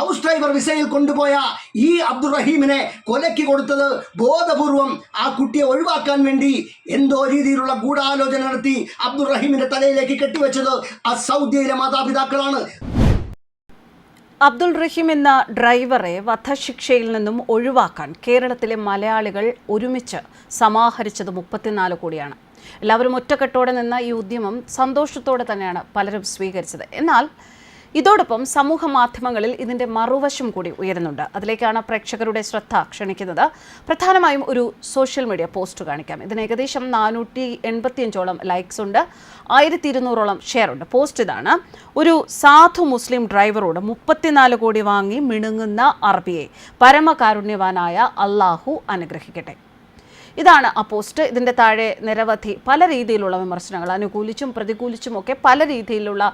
House driver വിസയിൽ കൊണ്ടുപോയ ഈ അബ്ദുറഹീമിനെ കൊലയ്ക്ക് കൊടുത്തത് ബോധപൂർവം ആ കുട്ടിയെ ഒഴിവാക്കാൻ വേണ്ടി എന്തോ രീതിയിലുള്ള ഗൂഢാലോചന നടത്തി അബ്ദുറഹീമിന്റെ തലയിലേക്ക് കെട്ടിവെച്ചത് ആ സൗദിയിലെ മാതാപിതാക്കളാണ്. അബ്ദുൾ റഹീം എന്ന ഡ്രൈവറെ വധശിക്ഷയിൽ നിന്നും ഒഴിവാക്കാൻ കേരളത്തിലെ മലയാളികൾ ഒരുമിച്ച് സമാഹരിച്ചത് മുപ്പത്തിനാല് കോടിയാണ്. എല്ലാവരും ഒറ്റക്കെട്ടോടെ നിന്ന ഈ ഉദ്യമം സന്തോഷത്തോടെ തന്നെയാണ് പലരും സ്വീകരിച്ചത്. എന്നാൽ ഇതോടൊപ്പം സമൂഹ മാധ്യമങ്ങളിൽ ഇതിന്റെ മറുവശം കൂടി ഉയരുന്നുണ്ട്. അതിലേക്കാണ് പ്രേക്ഷകരുടെ ശ്രദ്ധ ക്ഷണിക്കുന്നത്. പ്രധാനമായും ഒരു സോഷ്യൽ മീഡിയ പോസ്റ്റ് കാണിക്കാം. ഇതിന് ഏകദേശം നാനൂറ്റി എൺപത്തിയഞ്ചോളം ലൈക്സ് ഉണ്ട്. ആയിരത്തി ഇരുന്നൂറോളം ഷെയർ ഉണ്ട്. പോസ്റ്റ് ഇതാണ്. ഒരു സാധു മുസ്ലിം ഡ്രൈവറോട് മുപ്പത്തിനാല് കോടി വാങ്ങി മിണുങ്ങുന്ന അറബിയെ പരമകാരുണ്യവാനായ അള്ളാഹു അനുഗ്രഹിക്കട്ടെ. ഇതാണ് ആ പോസ്റ്റ്. ഇതിന്റെ താഴെ നിരവധി പല രീതിയിലുള്ള വിമർശനങ്ങൾ അനുകൂലിച്ചും പ്രതികൂലിച്ചും ഒക്കെ പല രീതിയിലുള്ള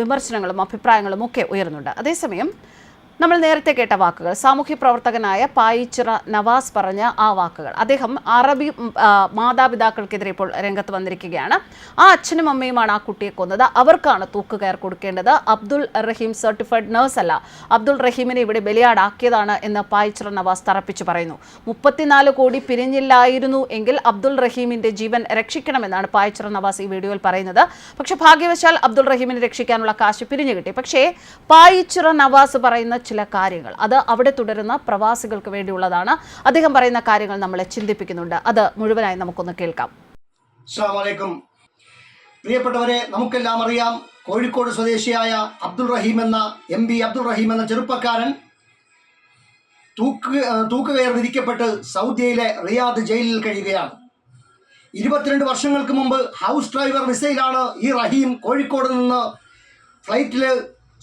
വിമർശനങ്ങളും അഭിപ്രായങ്ങളും ഒക്കെ ഉയർന്നുണ്ട് അതേസമയം നമ്മൾ നേരത്തെ കേട്ട വാക്കുകൾ. സാമൂഹ്യ പ്രവർത്തകനായ പായിച്ചിറ നവാസ് പറഞ്ഞ ആ വാക്കുകൾ. അദ്ദേഹം അറബി മാതാപിതാക്കൾക്കെതിരെ ഇപ്പോൾ രംഗത്ത് വന്നിരിക്കുകയാണ്. ആ അച്ഛനും അമ്മയുമാണ് ആ കുട്ടിയെ കൊന്നത്. അവർക്കാണ് തൂക്കുകയർ കൊടുക്കേണ്ടത്. അബ്ദുൾ റഹീം സർട്ടിഫൈഡ് നഴ്സ് അല്ല. അബ്ദുൾ റഹീമിനെ ഇവിടെ ബലിയാടാക്കിയതാണ് എന്ന് പായിച്ചിറ നവാസ് തറപ്പിച്ചു പറയുന്നു. മുപ്പത്തിനാല് കോടി പിരിഞ്ഞില്ലായിരുന്നു എങ്കിൽ അബ്ദുൾ റഹീമിന്റെ ജീവൻ രക്ഷിക്കണമെന്നാണ് പായിച്ചിറ നവാസ് ഈ വീഡിയോയിൽ പറയുന്നത്. പക്ഷെ ഭാഗ്യവശാൽ അബ്ദുൾ റഹീമിനെ രക്ഷിക്കാനുള്ള കാശ് പിരിഞ്ഞു കിട്ടി. പക്ഷേ പായിച്ചിറ നവാസ് പറയുന്ന ചില കാര്യങ്ങൾ. അത് അവിടെ തുടരുന്ന പ്രവാസികൾക്ക് വേണ്ടിയുള്ളതാണ്. അദ്ദേഹം പറയുന്ന കാര്യങ്ങൾ നമ്മളെ ചിന്തിപ്പിക്കുന്നുണ്ട്. അത് മുഴുവനായി നമുക്കൊന്ന് കേൾക്കാം. പ്രിയപ്പെട്ടവരെ നമുക്കെല്ലാം അറിയാം കോഴിക്കോട് സ്വദേശിയായ അബ്ദുൾ റഹീം എന്ന എം ബി അബ്ദുൾ റഹീം എന്ന ചെറുപ്പക്കാരൻ തൂക്ക് തൂക്കുകയർ വിധിക്കപ്പെട്ട് സൗദിയിലെ റിയാദ് ജയിലിൽ കഴിയുകയാണ്. ഇരുപത്തിരണ്ട് വർഷങ്ങൾക്ക് മുമ്പ് ഹൗസ് ഡ്രൈവർ വിസയിലാണ് ഈ റഹീം കോഴിക്കോട് നിന്ന് ഫ്ലൈറ്റിൽ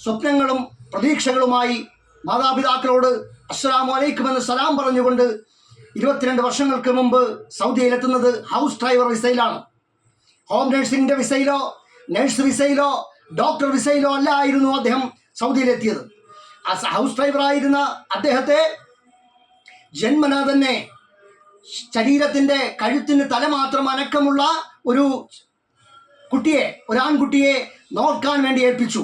സ്വപ്നങ്ങളും പ്രതീക്ഷകളുമായി മാതാപിതാക്കളോട് അസ്സലാമു അലൈക്കും എന്ന് സലാം പറഞ്ഞുകൊണ്ട് ഇരുപത്തിരണ്ട് വർഷങ്ങൾക്ക് മുമ്പ് സൗദിയിലെത്തുന്നത് ഹൗസ് ഡ്രൈവർ വിസയിലാണ്. ഹോം നഴ്സിംഗിന്റെ വിസയിലോ നഴ്സ് വിസയിലോ ഡോക്ടർ വിസയിലോ അല്ല ആയിരുന്നു അദ്ദേഹം സൗദിയിലെത്തിയത്. ഹൗസ് ഡ്രൈവറായിരുന്ന അദ്ദേഹത്തെ ജന്മന തന്നെ ശരീരത്തിന്റെ കഴുത്തിന് തല മാത്രം അനക്കമുള്ള ഒരു കുട്ടിയെ ഒരാൺകുട്ടിയെ നോക്കാൻ വേണ്ടി ഏൽപ്പിച്ചു.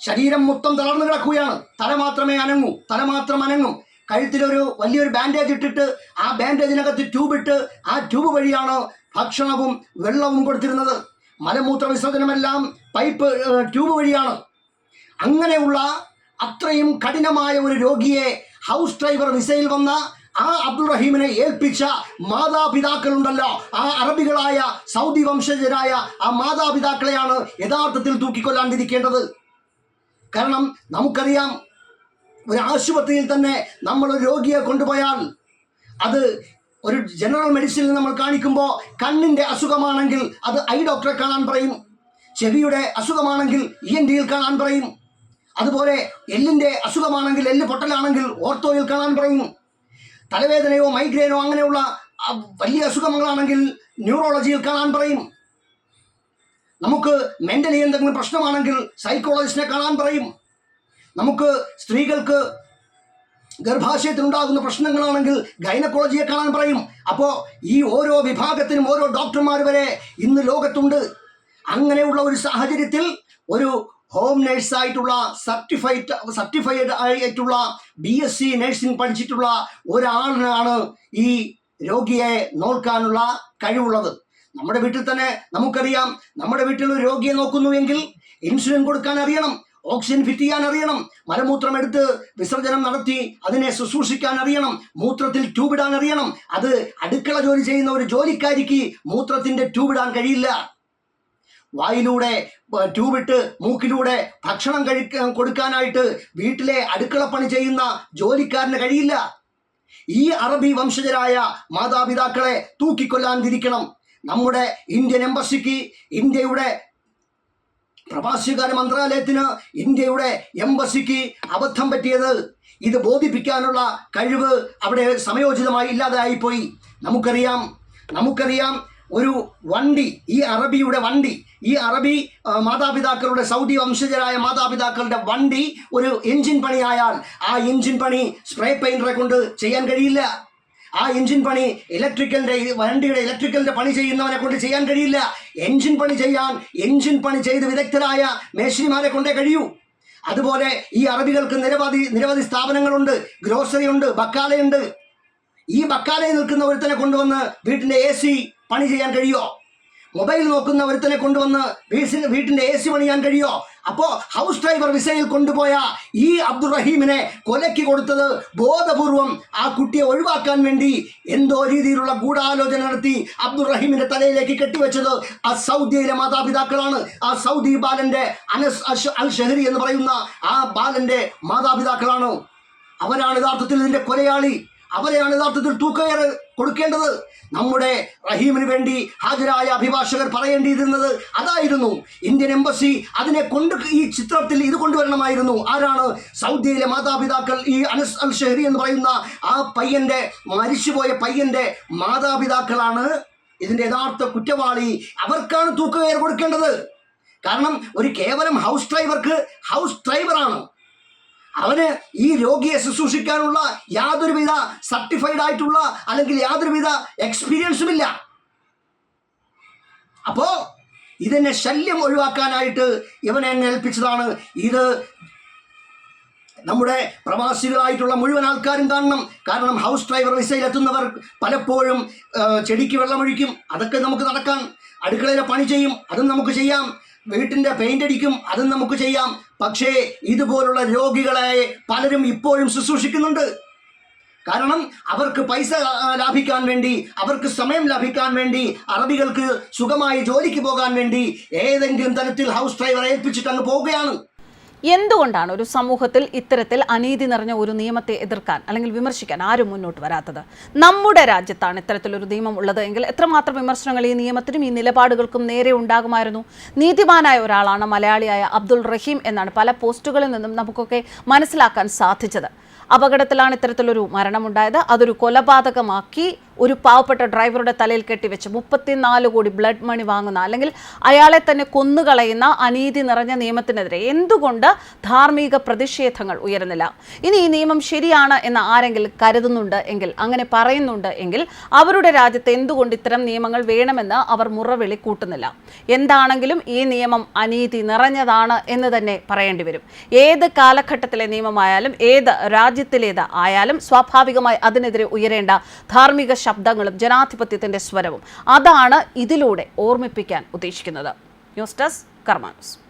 ശരീരം മൊത്തം തളർന്നു കിടക്കുകയാണ്. തല മാത്രമേ അനങ്ങൂ. തല മാത്രം അനങ്ങും. കഴുത്തിലൊരു വലിയൊരു ബാൻഡേജ് ഇട്ടിട്ട് ആ ബാൻഡേജിനകത്ത് ട്യൂബ് ഇട്ട് ആ ട്യൂബ് വഴിയാണ് ഭക്ഷണവും വെള്ളവും കൊടുത്തിരുന്നത്. മലമൂത്ര വിസർജനമെല്ലാം പൈപ്പ് ട്യൂബ് വഴിയാണ്. അങ്ങനെയുള്ള അത്രയും കഠിനമായ ഒരു രോഗിയെ ഹൗസ് ഡ്രൈവർ വിസയിൽ വന്ന ആ അബ്ദുൾ റഹീമിനെ ഏൽപ്പിച്ച മാതാപിതാക്കളുണ്ടല്ലോ. ആ അറബികളായ സൗദി വംശജരായ ആ മാതാപിതാക്കളെയാണ് യഥാർത്ഥത്തിൽ തൂക്കിക്കൊല്ലാണ്ടിരിക്കേണ്ടത്. കാരണം നമുക്കറിയാം ഒരു ആശുപത്രിയിൽ തന്നെ നമ്മൾ ഒരു രോഗിയെ കൊണ്ടുപോയാൽ അത് ഒരു ജനറൽ മെഡിസിനിൽ നമ്മൾ കാണിക്കുമ്പോൾ കണ്ണിന്റെ അസുഖമാണെങ്കിൽ അത് ഐ ഡോക്ടറെ കാണാൻ പറയും. ചെവിയുടെ അസുഖമാണെങ്കിൽ ഇ എൻ ഡിയിൽ കാണാൻ പറയും. അതുപോലെ എല്ലിന്റെ അസുഖമാണെങ്കിൽ എല്ല് പൊട്ടലാണെങ്കിൽ ഓർത്തോയിൽ കാണാൻ പറയും. തലവേദനയോ മൈഗ്രെയിനോ അങ്ങനെയുള്ള വലിയ അസുഖങ്ങളാണെങ്കിൽ ന്യൂറോളജിയിൽ കാണാൻ പറയും. നമുക്ക് മെന്റലി എന്തെങ്കിലും പ്രശ്നമാണെങ്കിൽ സൈക്കോളജിസ്റ്റിനെ കാണാൻ പറയും. നമുക്ക് സ്ത്രീകൾക്ക് ഗർഭാശയത്തിനുണ്ടാകുന്ന പ്രശ്നങ്ങളാണെങ്കിൽ ഗൈനക്കോളജിയെ കാണാൻ പറയും. അപ്പോൾ ഈ ഓരോ വിഭാഗത്തിനും ഓരോ ഡോക്ടർമാർ വരെ ഇന്ന് ലോകത്തുണ്ട്. അങ്ങനെയുള്ള ഒരു സാഹചര്യത്തിൽ ഒരു ഹോം നേഴ്സായിട്ടുള്ള സർട്ടിഫൈഡ് സർട്ടിഫൈഡ് ആയിട്ടുള്ള ബി എസ് സി നേഴ്സിംഗ് പഠിച്ചിട്ടുള്ള ഒരാളിനാണ് ഈ രോഗിയെ നോക്കാനുള്ള കഴിവുള്ളത്. നമ്മുടെ വീട്ടിൽ തന്നെ നമുക്കറിയാം. നമ്മുടെ വീട്ടിൽ ഒരു രോഗിയെ നോക്കുന്നുവെങ്കിൽ ഇൻസുലിൻ കൊടുക്കാൻ അറിയണം. ഓക്സിജൻ ഫിറ്റ് ചെയ്യാൻ അറിയണം. മലമൂത്രം എടുത്ത് വിസർജനം നടത്തി അതിനെ ശുശ്രൂഷിക്കാൻ അറിയണം. മൂത്രത്തിൽ ട്യൂബിടാൻ അറിയണം. അത് അടുക്കള ജോലി ചെയ്യുന്ന ഒരു ജോലിക്കാരിക്ക് മൂത്രത്തിന്റെ ട്യൂബിടാൻ കഴിയില്ല. വായിലൂടെ ട്യൂബിട്ട് മൂക്കിലൂടെ ഭക്ഷണം കഴിക്കാൻ കൊടുക്കാനായിട്ട് വീട്ടിലെ അടുക്കളപ്പണി ചെയ്യുന്ന ജോലിക്കാരന് കഴിയില്ല. ഈ അറബി വംശജരായ മാതാപിതാക്കളെ തൂക്കിക്കൊല്ലാൻ തിരിക്കണം നമ്മുടെ ഇന്ത്യൻ എംബസിക്ക് ഇന്ത്യയുടെ പ്രവാസികാര്യ മന്ത്രാലയത്തിന് ഇന്ത്യയുടെ എംബസിക്ക് അബദ്ധം പറ്റിയത് ഇത് ബോധിപ്പിക്കാനുള്ള കഴിവ് അവിടെ സമയോചിതമായി ഇല്ലാതായിപ്പോയി നമുക്കറിയാം നമുക്കറിയാം ഒരു വണ്ടി ഈ അറബിയുടെ വണ്ടി ഈ അറബി മാതാപിതാക്കളുടെ സൗദി വംശജരായ മാതാപിതാക്കളുടെ വണ്ടി ഒരു എഞ്ചിൻ പണിയായാൽ ആ എഞ്ചിൻ പണി സ്പ്രേ പെയിന്ററെ കൊണ്ട് ചെയ്യാൻ കഴിയില്ല. ആ എഞ്ചിൻ പണി ഇലക്ട്രിക്കലിന്റെ വണ്ടിയുടെ ഇലക്ട്രിക്കലിന്റെ പണി ചെയ്യുന്നവനെ കൊണ്ട് ചെയ്യാൻ കഴിയില്ല. എഞ്ചിൻ പണി ചെയ്യാൻ എഞ്ചിൻ പണി ചെയ്ത് വിദഗ്ധരായ മേശിരിമാരെ കൊണ്ടേ കഴിയൂ. അതുപോലെ ഈ അറബികൾക്ക് നിരവധി നിരവധി സ്ഥാപനങ്ങളുണ്ട്. ഗ്രോസറി ഉണ്ട് ബക്കാലയുണ്ട്. ഈ ബക്കാലയിൽ നിൽക്കുന്ന ഒരുത്തനെ കൊണ്ടുവന്ന് വീട്ടിന്റെ എ സി പണി ചെയ്യാൻ കഴിയോ മൊബൈൽ നോക്കുന്ന ഒരുത്തനെ കൊണ്ടുവന്ന് വീട്ടിന്റെ എ സി പണിയാൻ കഴിയോ അപ്പോ ഹൗസ് ഡ്രൈവർ വിസയിൽ കൊണ്ടുപോയ ഈ അബ്ദുറഹീമിനെ കൊലയ്ക്ക് കൊടുത്തത് ബോധപൂർവം ആ കുട്ടിയെ ഒഴിവാക്കാൻ വേണ്ടി എന്തോ രീതിയിലുള്ള ഗൂഢാലോചന നടത്തി അബ്ദുറഹീമിന്റെ തലയിലേക്ക് കെട്ടിവെച്ചത് ആ സൗദിയിലെ മാതാപിതാക്കളാണ്. ആ സൗദി ബാലന്റെ അനസ് അൽ ഷഹരി എന്ന് പറയുന്ന ആ ബാലന്റെ മാതാപിതാക്കളാണ്. അവരാണ് യഥാർത്ഥത്തിൽ ഇതിന്റെ കൊലയാളി. അവരെയാണ് യഥാർത്ഥത്തിൽ തൂക്കയറ് കൊടുക്കേണ്ടത്. നമ്മുടെ റഹീമിന് വേണ്ടി ഹാജരായ അഭിഭാഷകർ പറയേണ്ടിയിരുന്നത് അതായിരുന്നു. ഇന്ത്യൻ എംബസി അതിനെ കൊണ്ട് ഈ ചിത്രത്തിൽ ഇത് കൊണ്ടുവരണമായിരുന്നു. ആരാണ്? സൗദിയിലെ മാതാപിതാക്കൾ ഈ അനസ് അൽ ഷെഹരി എന്ന് പറയുന്ന ആ പയ്യന്റെ മരിച്ചുപോയ പയ്യന്റെ മാതാപിതാക്കളാണ് ഇതിന്റെ യഥാർത്ഥ കുറ്റവാളി. അവർക്കാണ് തൂക്കുകയർ കൊടുക്കേണ്ടത്. കാരണം ഒരു കേവലം ഹൗസ് ഡ്രൈവർക്ക് ഹൗസ് ഡ്രൈവറാണ്. അവന് ഈ രോഗിയെ ശുശ്രൂഷിക്കാനുള്ള യാതൊരുവിധ സർട്ടിഫൈഡ് ആയിട്ടുള്ള അല്ലെങ്കിൽ യാതൊരുവിധ എക്സ്പീരിയൻസും ഇല്ല. അപ്പോ ഇതിനെ ശല്യം ഒഴിവാക്കാനായിട്ട് ഇവനെ ഏൽപ്പിച്ചതാണ്. ഇത് നമ്മുടെ പ്രവാസികളായിട്ടുള്ള മുഴുവൻ ആൾക്കാരും കാണണം. കാരണം ഹൗസ് ഡ്രൈവർ വിസയിലെത്തുന്നവർ പലപ്പോഴും ചെടിക്ക് വെള്ളമൊഴിക്കും അതൊക്കെ നമുക്ക് നടക്കാം. അടുക്കളയിലെ പണി ചെയ്യും. അതും നമുക്ക് ചെയ്യാം. വീട്ടിന്റെ പെയിന്റ് അടിക്കും അതും നമുക്ക് ചെയ്യാം. പക്ഷേ ഇതുപോലുള്ള രോഗികളെ പലരും ഇപ്പോഴും ശുശ്രൂഷിക്കുന്നുണ്ട്. കാരണം അവർക്ക് പൈസ ലാഭിക്കാൻ വേണ്ടി അവർക്ക് സമയം ലാഭിക്കാൻ വേണ്ടി അറബികൾക്ക് സുഖമായി ജോലിക്ക് പോകാൻ വേണ്ടി ഏതെങ്കിലും തരത്തിൽ ഹൗസ് ഡ്രൈവറെ ഏൽപ്പിച്ചിട്ട് അങ്ങ് പോവുകയാണ്. എന്തുകൊണ്ടാണ് ഒരു സമൂഹത്തിൽ ഇത്തരത്തിൽ അനീതി നിറഞ്ഞ ഒരു നിയമത്തെ എതിർക്കാൻ അല്ലെങ്കിൽ വിമർശിക്കാൻ ആരും മുന്നോട്ട് വരാത്തത്? നമ്മുടെ രാജ്യത്താണ് ഇത്തരത്തിലൊരു നിയമം ഉള്ളത് എങ്കിൽ എത്രമാത്രം വിമർശനങ്ങൾ ഈ നിയമത്തിനും ഈ നിലപാടുകൾക്കും നേരെ ഉണ്ടാകുമായിരുന്നു? നീതിമാനായ ഒരാളാണ് മലയാളിയായ അബ്ദുൾ റഹീം എന്നാണ് പല പോസ്റ്റുകളിൽ നിന്നും നമുക്കൊക്കെ മനസ്സിലാക്കാൻ സാധിച്ചത്. അപകടത്തിലാണ് ഇത്തരത്തിലൊരു മരണമുണ്ടായത്. അതൊരു കൊലപാതകമാക്കി ഒരു പാവപ്പെട്ട ഡ്രൈവറുടെ തലയിൽ കെട്ടിവെച്ച് മുപ്പത്തിനാല് കോടി ബ്ലഡ് മണി വാങ്ങുന്ന അല്ലെങ്കിൽ അയാളെ തന്നെ കൊന്നുകളയുന്ന അനീതി നിറഞ്ഞ നിയമത്തിനെതിരെ എന്തുകൊണ്ട് ധാർമ്മിക പ്രതിഷേധങ്ങൾ ഉയരുന്നില്ല? ഇനി ഈ നിയമം ശരിയാണ് എന്ന് ആരെങ്കിലും കരുതുന്നുണ്ട് എങ്കിൽ അങ്ങനെ പറയുന്നുണ്ട് എങ്കിൽ അവരുടെ രാജ്യത്ത് എന്തുകൊണ്ട് ഇത്തരം നിയമങ്ങൾ വേണമെന്ന് അവർ മുറവിളി കൂട്ടുന്നില്ല? എന്താണെങ്കിലും ഈ നിയമം അനീതി നിറഞ്ഞതാണ് എന്ന് തന്നെ പറയേണ്ടി വരും. ഏത് കാലഘട്ടത്തിലെ നിയമമായാലും ഏത് രാജ്യത്തിലേത് ആയാലും സ്വാഭാവികമായി അതിനെതിരെ ഉയരേണ്ട ധാർമ്മിക ശബ്ദങ്ങളും ജനാധിപത്യത്തിന്റെ സ്വരവും. അതാണ് ഇതിലൂടെ ഓർമ്മിപ്പിക്കാൻ ഉദ്ദേശിക്കുന്നത്. News desk കർമാനസ്